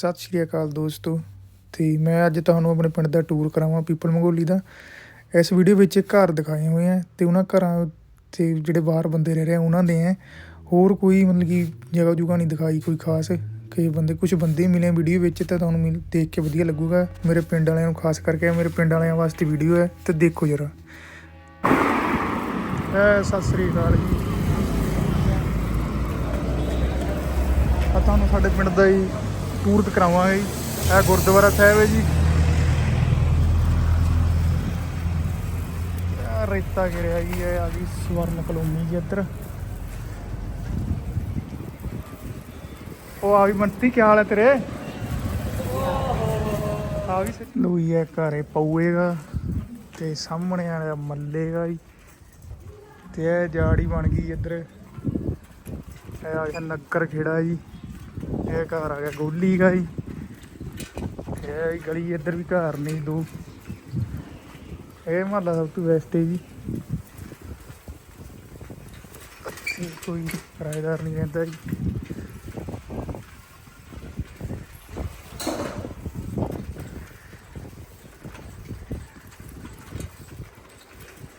ਸਤਿ ਸ਼੍ਰੀ ਅਕਾਲ ਦੋਸਤੋ, ਤੇ ਮੈਂ ਅੱਜ ਤੁਹਾਨੂੰ ਆਪਣੇ ਪਿੰਡ ਦਾ ਟੂਰ ਕਰਾਵਾਂ ਪੀਪਲ ਮੰਗੋਲੀ ਦਾ। ਇਸ ਵੀਡੀਓ ਵਿੱਚ ਘਰ ਦਿਖਾਏ ਹੋਏ ਆ ਤੇ ਉਹਨਾਂ ਘਰਾਂ ਤੇ ਜਿਹੜੇ ਬਾਹਰ ਬੰਦੇ ਰਹਿ ਰਹੇ ਆ, ਉਹਨਾਂ ਦੇ ਆ। ਹੋਰ ਕੋਈ ਮਤਲਬ ਕਿ ਜਗ੍ਹਾ ਜੁਗਾ ਨਹੀਂ ਦਿਖਾਈ, ਕੋਈ ਖਾਸ ਕਈ ਬੰਦੇ ਕੁਝ ਬੰਦੇ ਮਿਲੇ ਵੀਡੀਓ ਵਿੱਚ ਤਾਂ ਤੁਹਾਨੂੰ ਮਿਲ, ਦੇਖ ਕੇ ਵਧੀਆ ਲੱਗੂਗਾ। ਮੇਰੇ ਪਿੰਡ ਵਾਲਿਆਂ ਨੂੰ ਖਾਸ ਕਰਕੇ ਮੇਰੇ ਪਿੰਡ ਵਾਲਿਆਂ ਵਾਸਤੇ ਵੀਡੀਓ ਹੈ, ਤੇ ਦੇਖੋ ਜਰਾ। ਸਤਿ ਸ੍ਰੀ ਅਕਾਲ ਜੀ। ਆ ਤੁਹਾਨੂੰ ਸਾਡੇ ਪਿੰਡ ਦਾ ਹੀ ਟੂਰ ਕਰਾਵਾਂਗੇ ਜੀ। ਇਹ ਗੁਰਦੁਆਰਾ ਸਾਹਿਬ ਹੈ ਜੀ। ਇਹ ਰੇਤਾ ਗਿਰਿਆ ਜੀ, ਇਹ ਆ ਗਈ ਸਵਰਨ ਕਲੋਨੀ ਜੀ ਇੱਧਰ। ਉਹ ਆ ਵੀ ਮੰਤੀ ਕੀ ਹਾਲ ਹੈ ਤੇਰੇ? ਆ ਵੀ ਲੋਈ ਹੈ ਘਰੇ ਪਊਏਗਾ ਤੇ ਸਾਹਮਣੇ ਵਾਲਾ ਮੱਲੇਗਾ ਜੀ। ਤੇ ਇਹ ਜਾੜੀ ਬਣ ਗਈ ਇੱਧਰ। ਇਹ ਆ ਨੱਕਰ ਖੇੜਾ ਜੀ। ਇਹ ਘਰ ਆ ਗਿਆ ਗੋਲੀ ਦਾ ਜੀ ਇਹ ਗਲੀ ਇੱਧਰ ਵੀ ਘਰ ਨਹੀਂ ਦੋ। ਇਹ ਮਹੱਲਾ ਸਭ ਤੋਂ ਬੈਸਟ ਹੈ ਜੀ। ਕੋਈ ਕਿਰਾਏਦਾਰ ਨਹੀਂ ਰਹਿੰਦਾ ਜੀ।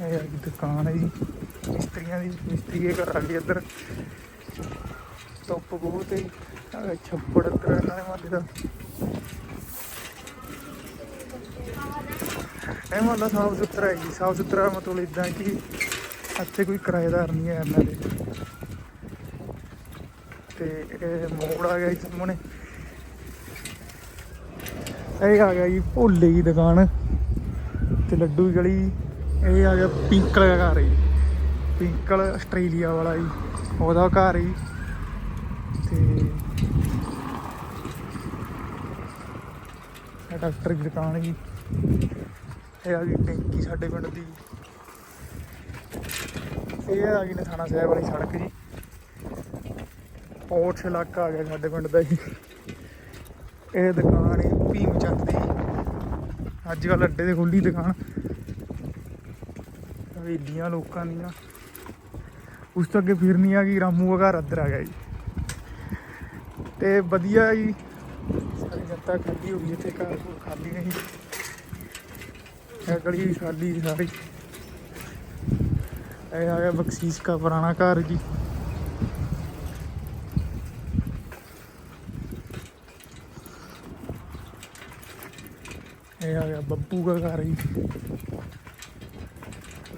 ਇਹ ਆ ਦੁਕਾਨ ਹੈ ਜੀ। ਮਿਸਤਰੀਆਂ ਦੀ ਮਿਸਤਰੀ ਇਹ ਘਰ ਆ ਗਈ ਇੱਧਰ। ਧੁੱਪ ਬਹੁਤ ਹੈ ਛੱਪੜ ਇੱਧਰ ਇਹਨਾਂ ਮੱਲੇ ਦਾ। ਇਹ ਮਹੱਲਾ ਸਾਫ਼ ਸੁਥਰਾ ਹੈ ਜੀ, ਸਾਫ਼ ਸੁਥਰਾ ਮਤਲਬ ਇਦਾਂ ਕਿ ਇੱਥੇ ਕੋਈ ਕਿਰਾਏਦਾਰ ਨਹੀਂ ਹੈ ਇਹਨਾਂ ਦੇ। ਤੇ ਇਹ ਮੋੜ ਆ ਗਿਆ ਜੀ ਸਾਹਮਣੇ। ਇਹ ਆ ਗਿਆ ਜੀ ਭੋਲੇ ਦੀ ਦੁਕਾਨ। ਤੇ ਲੱਡੂ ਦੀ ਗਲੀ, ਇਹ ਆ ਗਿਆ ਪਿੰਕਲ ਦਾ ਘਰ ਜੀ। ਪਿੰਕਲ ਆਸਟ੍ਰੇਲੀਆ ਵਾਲਾ ਜੀ, ਉਹਦਾ ਘਰ ਜੀ ਤੇ ਇਹ ਡਾਕਟਰ ਦੀ ਦੁਕਾਨ ਜੀ। ਇਹ ਆ ਗਈ ਟੈਂਕੀ ਸਾਡੇ ਪਿੰਡ ਦੀ। ਇਹ ਆ ਗਈ ਨਥਾਣਾ ਸਾਹਿਬ ਵਾਲੀ ਸੜਕ ਜੀ। ਪੋਰਟ ਇਲਾਕਾ ਆ ਗਿਆ ਸਾਡੇ ਪਿੰਡ ਦਾ ਜੀ। ਇਹ ਦੁਕਾਨ ਹੈ ਭੀਮ ਚੰਦ ਦੀ। ਅੱਜ ਕੱਲ ਅੱਡੇ ਤੇ ਖੁੱਲੀ ਦੁਕਾਨ। ਹਵੇਲੀਆਂ ਲੋਕਾਂ ਦੀਆਂ। ਉਸ ਤੋਂ ਅੱਗੇ ਫਿਰਨੀ ਆ ਗਈ, ਰਾਮੂ ਦਾ ਘਰ ਅੰਦਰ ਆ ਗਿਆ ਜੀ। ਤੇ ਵਧੀਆ ਜੀ। ਹੋ ਗਈ ਇੱਥੇ ਘਰ ਘੁਰ ਖਾਲੀ ਨਹੀਂ। ਇਹ ਗਲੀ ਵੀ ਖਾਲੀ ਸਾਰੀ। ਇਹ ਆ ਗਿਆ ਬਖਸ਼ੀਸ਼ ਦਾ ਪੁਰਾਣਾ ਘਰ ਜੀ। ਇਹ ਆ ਗਿਆ ਬੱਬੂ ਦਾ ਘਰ ਜੀ।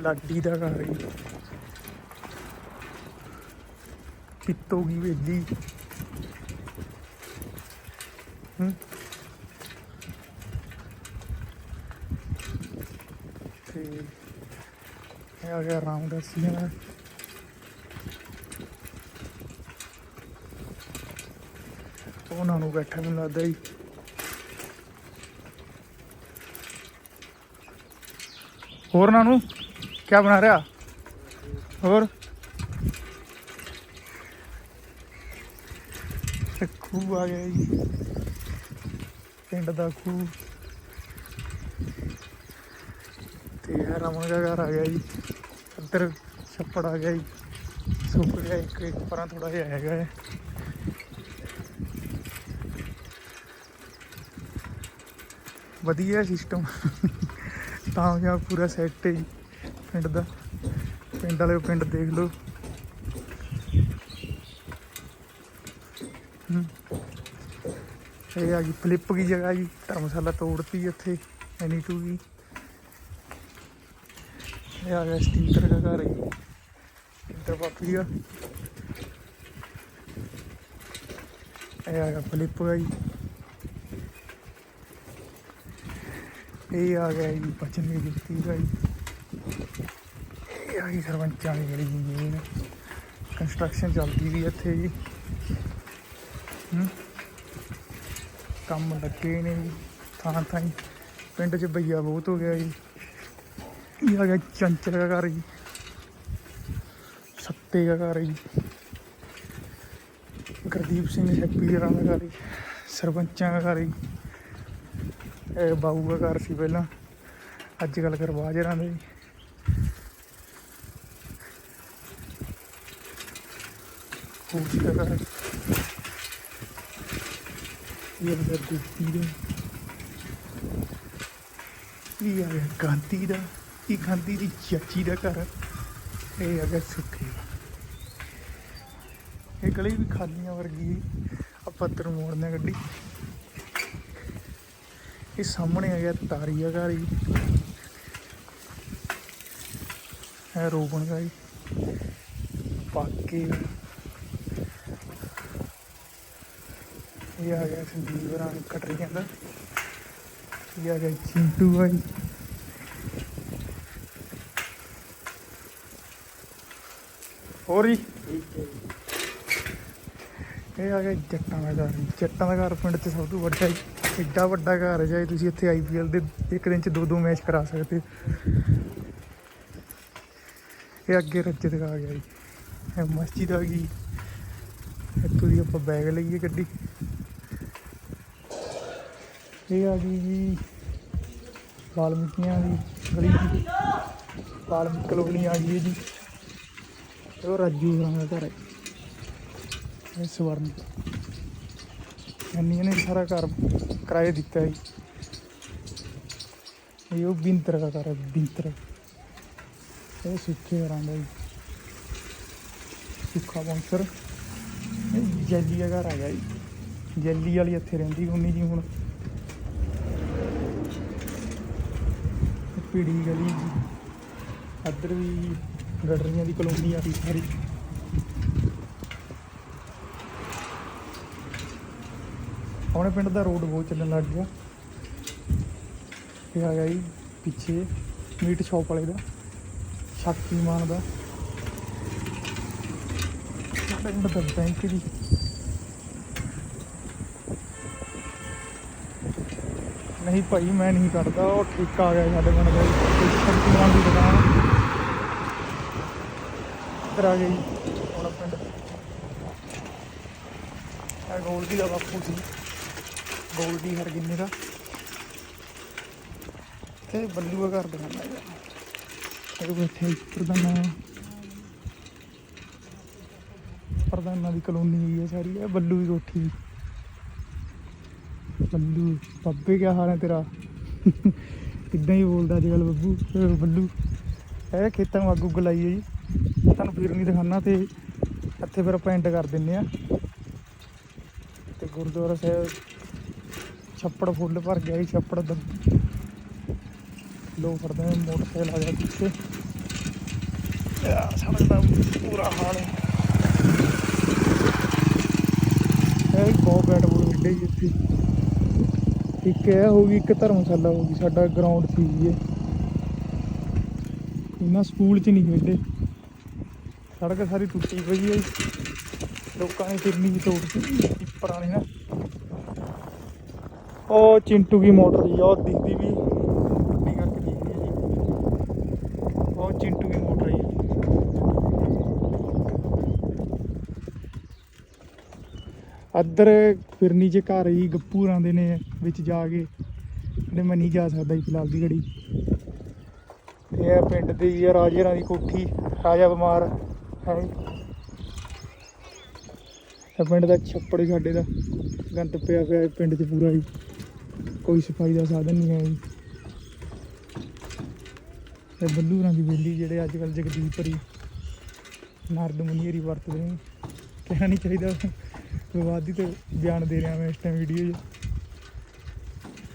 ਲਾਡੀ ਦਾ ਘਰ ਜੀ। ਪਿੱਤੋ ਕੀ ਵੇਲੀ। ਹੂੰ ਤੇ ਇਹ ਆ ਗਿਆ ਰਾਮਦਾਸੀਆਂ ਉਹਨਾਂ ਨੂੰ ਬੈਠਾ ਮੈਨੂੰ ਲੱਗਦਾ ਜੀ। ਹੋਰ ਨਾਨੂ ਕੀ ਬਣਾ ਰਿਹਾ? ਹੋਰ? ਤੇ ਖੂਹ ਆ ਗਿਆ ਜੀ। ਪਿੰਡ ਦਾ ਖੂਹ। ਤੇ ਇਹ ਰਮਨ ਦਾ ਘਰ ਆ ਗਿਆ ਜੀ। ਇੱਧਰ ਛੱਪੜ ਆ ਗਿਆ ਜੀ। ਸੁੱਕ ਗਿਆ ਇੱਕ ਇੱਕ ਪਰਾਂ ਥੋੜਾ ਜਿਹਾ ਹੈਗਾ ਹੈ ਵਧੀਆ ਸਿਸਟਮ ਤਾਂ ਜਾਂ ਪੂਰਾ ਸੈੱਟ ਹੈ ਜੀ, ਪਿੰਡ ਦਾ। ਪਿੰਡ ਵਾਲੇ ਪਿੰਡ ਦੇਖ ਲਓ। ਇਹ ਆ ਗਈ ਫਲਿੱਪ ਦੀ ਜਗ੍ਹਾ ਜੀ, ਧਰਮਸ਼ਾਲਾ ਤੋੜਤੀ ਇੱਥੇ ਐਨੀ ਟੂ ਦੀ। ਇਹ ਆ ਗਿਆ ਸਟੀਕਰ ਦਾ ਘਰ ਹੈ ਇੰਦਰ ਪਾਪੀ ਦਾ। ਇਹ ਆ ਗਿਆ ਫਲਿੱਪ ਦਾ ਜੀ ਇਹ ਆ ਗਿਆ ਜੀ ਬਚਨ ਦੀ ਜੁੱਤੀ ਦਾ ਜੀ ਇਹ ਆ ਗਈ ਸਰਪੰਚਾਂ ਦੀ ਜਿਹੜੀ ਜ਼ਮੀਨ ਕੰਸਟਰਕਸ਼ਨ ਚੱਲਦੀ ਵੀ ਇੱਥੇ ਜੀ। ਕੰਮ ਲੱਗੇ ਨੇ ਜੀ। ਥਾਂ ਥਾਂ ਪਿੰਡ 'ਚ ਭਈਆ ਬਹੁਤ ਹੋ ਗਿਆ ਜੀ। ਇਹ ਆ ਗਿਆ ਚੰਚਲ ਦਾ ਘਰ ਜੀ ਸੱਤੇ ਦਾ ਘਰ ਜੀ ਗੁਰਦੀਪ ਸਿੰਘ ਹੈਪੀ ਰਾਂ ਦਾ ਘਰ ਜੀ ਸਰਪੰਚਾਂ ਦਾ ਘਰ ਜੀ ਇਹ ਬਾਊ ਦਾ ਘਰ ਸੀ ਪਹਿਲਾਂ। ਅੱਜ ਕੱਲ ਕਰਵਾਜ ਰਾਂ ਦੇ। ਜੀ ਦਾ ਘਰ ਇਹ ਆ ਗਿਆ ਗੋਪੀ ਦਾ ਇਹ ਆ ਗਾਂਧੀ ਦਾ। ਇਹ ਗਾਂਧੀ ਦੀ ਚਾਚੀ ਦਾ ਘਰ ਇਹ ਆ ਗਿਆ ਸੁੱਖੇ। ਇਹ ਗਲੀ ਵੀ ਖਾਲੀਆਂ ਵਰਗੀ ਹੈ। ਆਪਾਂ ਤਰ ਮੋੜਨੇ ਗੱਡੀ। ਇਹ ਸਾਹਮਣੇ ਆ ਗਿਆ ਤਾਰੀਆ ਘਰ ਜੀ। ਹੈ ਰੋਗਣ ਦਾ ਜੀ। ਇਹ ਆ ਗਿਆ ਸੰਦੀਪ ਰਾਣੀ ਕਟਰੀਆਂ ਦਾ। ਇਹ ਆ ਗਿਆ ਚਿੰਟੂ ਭਾਈ ਹੋਰ ਜੀ। ਇਹ ਆ ਗਿਆ ਜੱਟਾਂ ਦਾ ਘਰ ਜੱਟਾਂ ਦਾ ਘਰ ਪਿੰਡ 'ਚ ਸਭ ਤੋਂ ਵੱਡਾ ਜੀ। ਐਡਾ ਵੱਡਾ ਘਰ ਹੈ ਜਾਈ ਤੁਸੀਂ ਇੱਥੇ ਆਈਪੀਐਲ ਦੇ ਇੱਕ ਦਿਨ 'ਚ ਦੋ ਦੋ ਮੈਚ ਕਰਾ ਸਕਦੇ। ਇਹ ਅੱਗੇ ਰੱਜਤ ਆ ਗਿਆ ਜੀ। ਇਹ ਮਸਜਿਦ ਆ ਗਈ। ਇੱਥੋਂ ਦੀ ਆਪਾਂ ਬੈਗ ਲਈਏ ਗੱਡੀ। ਇਹ ਆ ਗਈ ਜੀ ਵਾਲਮੀਕੀਆਂ ਦੀ ਗਲੀ ਜੀ। ਵਾਲਮੀਕ ਕਲੋਨੀ ਆ ਗਈ ਹੈ ਜੀ। ਉਹ ਰਾਜੂ ਹੋਰਾਂ ਦਾ ਘਰ ਹੈ ਇਹ ਸਵਰਨ ਇੰਨੀ ਨੇ ਸਾਰਾ ਘਰ ਕਿਰਾਏ ਦਿੱਤਾ ਹੈ ਜੀ ਇਹ ਉਹ ਬਿੰਤਰ ਦਾ ਘਰ ਹੈ ਬਿੰਤਰ ਇਹ ਸੁੱਖੇ ਹੋਰਾਂ ਦਾ ਜੀ ਸੁੱਖਾ ਬੌਂਸਰ ਜੈਲੀ ਦਾ ਘਰ ਆ ਗਿਆ ਜੀ ਜੈਲੀ ਵਾਲੀ ਇੱਥੇ ਰਹਿੰਦੀ ਹੁੰਨੀ ਜੀ ਹੁਣ ਪੀੜੀ ਗਲੀ ਜੀ ਇੱਧਰ ਵੀ ਗਡਰੀਆਂ ਦੀ ਕਲੋਨੀ ਆ ਰਹੀ ਸਾਰੀ। ਆਪਣੇ ਪਿੰਡ ਦਾ ਰੋਡ ਬਹੁਤ ਚੱਲਣ ਲੱਗ ਗਿਆ। ਇਹ ਆ ਗਿਆ ਜੀ ਪਿੱਛੇ ਮੀਟ ਸ਼ਾਪ ਵਾਲੇ ਦਾ, ਸ਼ਕਤੀਮਾਨ ਦਾ। ਸਾਡੇ ਪਿੰਡ ਦਾ ਬੈਂਕ ਦੀ ਨਹੀਂ ਭਾਈ, ਮੈਂ ਨਹੀਂ ਕਰਦਾ ਉਹ ਠੇਕਾ ਆ ਗਿਆ ਸਾਡੇ ਪਿੰਡ ਦਾ ਸ਼ਕਤੀਮਾਨ ਦੀ ਦੁਕਾਨ। ਇੱਧਰ ਆ ਗਈ ਹੁਣ ਪਿੰਡ ਇਹ ਗੋਲਡੀ ਦਾ ਬਾਪੂ ਸੀ। ਗੋਲਡੀ ਹਰ ਹਰਗਿੰਨੇ ਦਾ। ਤੇ ਬੱਲੂ ਦਾ ਘਰ ਦਿਖਾਣਾ ਹੈ ਇਹ ਬੈਠੇ ਪ੍ਰਧਾਨਾ ਪ੍ਰਧਾਨਾ ਦੀ ਕਲੋਨੀ ਹੈ ਸਾਰੀ। ਇਹ ਬੱਲੂ ਦੀ ਕੋਠੀ। ਬੱਲੂ, ਬੱਬੇ ਕੀ ਹਾਲ ਹੈ ਤੇਰਾ? ਕਿੱਦਾਂ ਹੀ ਬੋਲਦਾ ਅੱਜ ਕੱਲ ਬੱਬੂ, ਬੱਲੂ। ਇਹ ਖੇਤਾਂ ਨੂੰ ਅੱਗ ਉੱਗ ਲਾਈ ਹੈ ਜੀ। ਤੁਹਾਨੂੰ ਫਿਰ ਨਹੀਂ ਦਿਖਾਣਾ ਤੇ ਇੱਥੇ ਫਿਰ ਆਪਾਂ ਐਂਡ ਕਰ ਦਿੰਨੇ ਆ ਤੇ ਗੁਰਦੁਆਰਾ ਸਾਹਿਬ ਛੱਪੜ ਫੁੱਲ ਭਰ ਗਿਆ ਜੀ ਛੱਪੜ ਦਾ। ਲੋ ਫੜਦੇ ਨੇ ਮੋਟਰਸਾਈਕਲ ਆ ਗਿਆ ਪਿੱਛੇ। ਆ ਦਾ ਪੂਰਾ ਹਾਲ। ਹੈ ਇਹ ਬਹੁਤ ਬੈਟ ਬੋਲ ਖੇਡੇ ਜੀ ਇੱਥੇ। ਇੱਕ ਇਹ ਹੋ ਗਈ, ਇੱਕ ਧਰਮਸ਼ਾਲਾ ਹੋ ਗਈ, ਸਾਡਾ ਗਰਾਊਂਡ ਸੀ ਜੀ ਇਹ। ਇਹਨਾਂ ਸਕੂਲ 'ਚ ਨਹੀਂ ਖੇਡੇ ਸੜਕ ਸਾਰੀ ਟੁੱਟੀ ਪਈ ਹੈ। ਜੀ। ਲੋਕਾਂ ਨੇ ਫਿਰਨੀ ਤੋੜ ਦਿੱਤੀ ਪੁਰਾਣੀ ਨਾ। ਉਹ ਚਿੰਟੂ ਦੀ ਮੋਟਰ ਜੀ ਉਹ ਦਿਖਦੀ ਵੀ ਟੁੱਟੀ ਕਰਕੇ ਦਿਖਦੀ ਹੈ ਜੀ। ਉਹ ਚਿੰਟੂ ਦੀ ਮੋਟਰ ਜੀ। ਅੱਧਰ ਫਿਰਨੀ ਜੇ ਘਰ ਹੀ ਗੱਪੂ ਰਾਂਦੇ ਨੇ ਵਿੱਚ ਜਾ ਕੇ। ਕਹਿੰਦੇ ਮੈਂ ਨਹੀਂ ਜਾ ਸਕਦਾ ਜੀ ਫਿਲਹਾਲ ਦੀ ਘੜੀ। ਇਹ ਪਿੰਡ ਦੀ ਆ ਰਾਜੇ ਰਾਂ ਦੀ ਕੋਠੀ, ਰਾਜਾ ਬਿਮਾਰ। ਹੈ ਇਹ ਪਿੰਡ ਦਾ ਛੱਪੜ ਹੀ ਸਾਡੇ ਦਾ। ਗੰਦ ਪਿਆ ਪਿਆ ਪਿੰਡ 'ਚ ਪੂਰਾ ਹੀ ਕੋਈ ਸਫ਼ਾਈ ਦਾ ਸਾਧਨ ਨਹੀਂ ਹੈ ਜੀ। ਤੇ ਬੱਲੂ ਰਾਂ ਦੀ ਬੇਲੀ ਜਿਹੜੇ ਅੱਜ ਕੱਲ ਜਗਦੀਪ ਹਰੀ ਨਾਰਦ ਮੁਨੀਰੀ ਵਰਤਦੇ ਨੇ। ਕਹਿਣਾ ਨਹੀਂ ਚਾਹੀਦਾ। ਵਿਵਾਦੀ ਤੇ ਬਿਆਨ ਦੇ ਰਿਹਾ ਮੈਂ ਇਸ ਟਾਈਮ ਵੀਡੀਓ 'ਚ।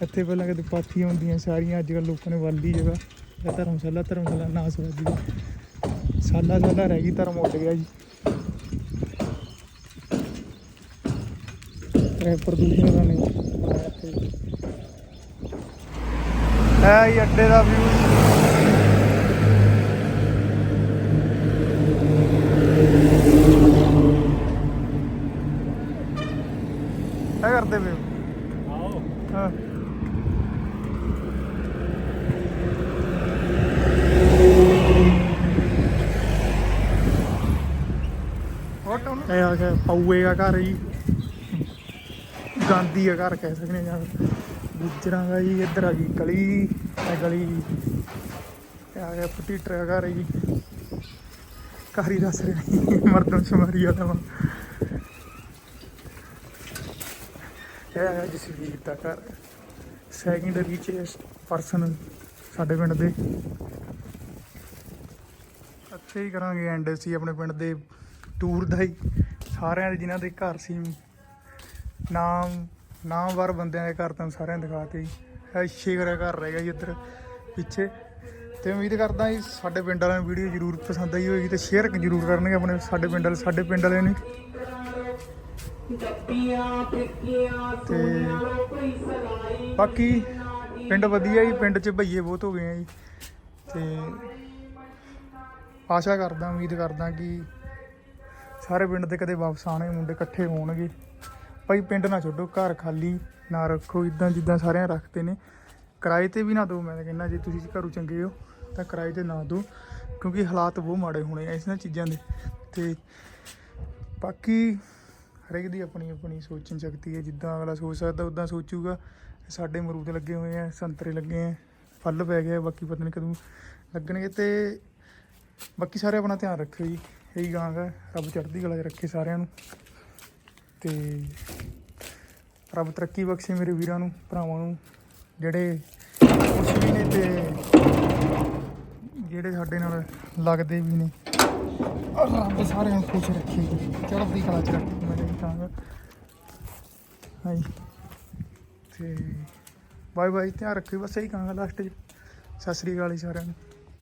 ਇੱਥੇ ਪਹਿਲਾਂ ਕਦੇ ਪਾਥੀਆਂ ਹੁੰਦੀਆਂ, ਸਾਰੀਆਂ ਅੱਜ ਕੱਲ ਲੋਕਾਂ ਨੇ ਵਾਲੀ ਜਗ੍ਹਾ। ਇਹ ਧਰਮਸ਼ਾਲਾ ਧਰਮਸ਼ਾਲਾ ਨਾ ਸਵਾਦੀ ਸਾਲਾ ਸਾਲਾ ਰਹਿ ਗਈ ਧਰਮ ਉੱਡ ਗਿਆ ਜੀ। ਇਹ ਪ੍ਰਦੂਸ਼ਣ ਦਾ ਨਹੀਂ। ਹੈ ਹੀ ਅੱਡੇ ਦਾ ਵਿਊ ਕੀ ਕਰਦੇ ਪਏ ਹੋ ਆਓ ਹਾਂ ਇਹ ਆ ਦਾ ਘਰ ਜੀ। ਗਾਂਧੀ ਦਾ ਘਰ ਕਹਿ ਸਕਦੇ ਜਾਂ ਗੁੱਜਰਾਂ ਦਾ ਜੀ, ਇੱਧਰ ਆ ਗਈ ਗਲੀ। ਇਹ ਗਲੀ ਇਹ ਆ ਗਿਆ ਪਟੀਟਰ ਦਾ ਘਰ ਜੀ। ਘਰ ਦੱਸ ਰਹੇ ਮਰਦਮ ਸ਼ਮਾਰੀ ਵਾਲਾ ਵਾ। ਹੈ ਜਸਵੀਰ ਦਾ ਘਰ। ਸੈਕੰਡਰੀ ਚ ਪਰਸਨ ਸਾਡੇ ਪਿੰਡ ਦੇ। ਇੱਥੇ ਹੀ ਕਰਾਂਗੇ ਐਂਡ ਸੀ ਆਪਣੇ ਪਿੰਡ ਦੇ ਟੂਰ ਦਾ ਹੀ ਸਾਰਿਆਂ ਦੇ ਜਿਨ੍ਹਾਂ ਦੇ ਘਰ ਸੀ ਨਾਮ ਨਾਮਵਰ ਬੰਦਿਆਂ ਦੇ ਘਰ ਤੁਹਾਨੂੰ ਸਾਰਿਆਂ ਦਿਖਾਤੇ ਜੀ। ਇਹ ਸ਼ੇਖਰ ਦਾ ਘਰ ਰਹਿ ਗਿਆ ਜੀ ਇੱਧਰ ਪਿੱਛੇ। ਤੇ ਉਮੀਦ ਕਰਦਾ ਜੀ ਸਾਡੇ ਪਿੰਡ ਵਾਲਿਆਂ ਨੂੰ ਵੀਡੀਓ ਜ਼ਰੂਰ ਪਸੰਦ ਆਈ ਹੋਏਗੀ ਤੇ ਸ਼ੇਅਰ ਜ਼ਰੂਰ ਕਰਨਗੇ ਆਪਣੇ ਸਾਡੇ ਪਿੰਡ ਵਾਲੇ ਸਾਡੇ ਪਿੰਡ ਵਾਲਿਆਂ ਨੂੰ। ਤੇ ਬਾਕੀ ਪਿੰਡ ਵਧੀਆ ਜੀ ਪਿੰਡ 'ਚ ਭਈਏ ਬਹੁਤ ਹੋ ਗਏ ਆ ਜੀ। ਤੇ ਆਸ਼ਾ ਕਰਦਾ ਉਮੀਦ ਕਰਦਾ ਕਿ ਸਾਰੇ ਪਿੰਡ ਦੇ ਕਦੇ ਵਾਪਸ ਆਣੇ ਮੁੰਡੇ ਇਕੱਠੇ ਹੋਣਗੇ। ਭਾਈ ਪਿੰਡ ਨਾ ਛੱਡੋ, ਘਰ ਖਾਲੀ, ਨਾ ਰੱਖੋ ਇਦਾਂ ਜਿੱਦਾਂ ਸਾਰਿਆਂ ਰੱਖਦੇ ਨੇ। ਕਿਰਾਏ ਤੇ ਵੀ ਨਾ ਦਿਓ, ਮੈਂ ਤਾਂ ਕਹਿੰਦਾ ਜੇ ਤੁਸੀਂ ਘਰੋਂ ਚੰਗੇ ਹੋ, ਤਾਂ ਕਿਰਾਏ ਤੇ ਨਾ ਦਿਓ, ਕਿਉਂਕਿ ਹਾਲਾਤ ਬਹੁਤ ਮਾੜੇ ਹੋਣੇ ਆ ਇਹਨਾਂ ਚੀਜ਼ਾਂ ਦੇ। ਤੇ ਬਾਕੀ ਹਰੇਕ ਦੀ ਆਪਣੀ ਆਪਣੀ ਸੋਚਣ ਸ਼ਕਤੀ ਹੈ, ਜਿੱਦਾਂ ਅਗਲਾ ਸੋਚ ਸਕਦਾ ਉਦਾਂ ਸੋਚੂਗਾ। ਸਾਡੇ ਮਰੂਦ ਲੱਗੇ ਹੋਏ ਆ, ਸੰਤਰੇ ਲੱਗੇ ਆ, ਫਲ ਪੈ ਗਿਆ ਬਾਕੀ ਪਤਾ ਨਹੀਂ ਕਦੋਂ ਲੱਗਣਗੇ। ਤੇ ਬਾਕੀ ਸਾਰੇ ਆਪਣਾ ਧਿਆਨ ਰੱਖਿਓ ਜੀ। ਇਹੀ ਗਾਂਗਾ ਰੱਬ ਚੜ੍ਹਦੀ ਕਲਾ 'ਚ ਰੱਖੇ ਸਾਰਿਆਂ ਨੂੰ। ਤੇ ਰੱਬ ਤਰੱਕੀ ਬਖਸ਼ੇ ਮੇਰੇ ਵੀਰਾਂ ਨੂੰ, ਭਰਾਵਾਂ ਨੂੰ, ਜਿਹੜੇ ਖੁਸ਼ ਵੀ ਨੇ ਤੇ ਜਿਹੜੇ ਸਾਡੇ ਨਾਲ ਲੱਗਦੇ ਵੀ ਨੇ। ਰੱਬ ਸਾਰਿਆਂ ਨੂੰ ਖੁਸ਼ ਰੱਖੇ। ਜੀ ਚੜ੍ਹਦੀ ਕਲਾ 'ਚ ਰੱਖੇ ਮੈਂ ਇਹ ਕਹਾਂਗਾ। ਹਾਂਜੀ। ਤੇ ਬਾਏ ਬਾਏ ਧਿਆਨ ਰੱਖਿਓ, ਬਸ ਇਹੀ ਕਹਾਂਗਾ ਲਾਸਟ 'ਚ। ਸਤਿ ਸ੍ਰੀ ਅਕਾਲ ਜੀ ਸਾਰਿਆਂ ਨੂੰ।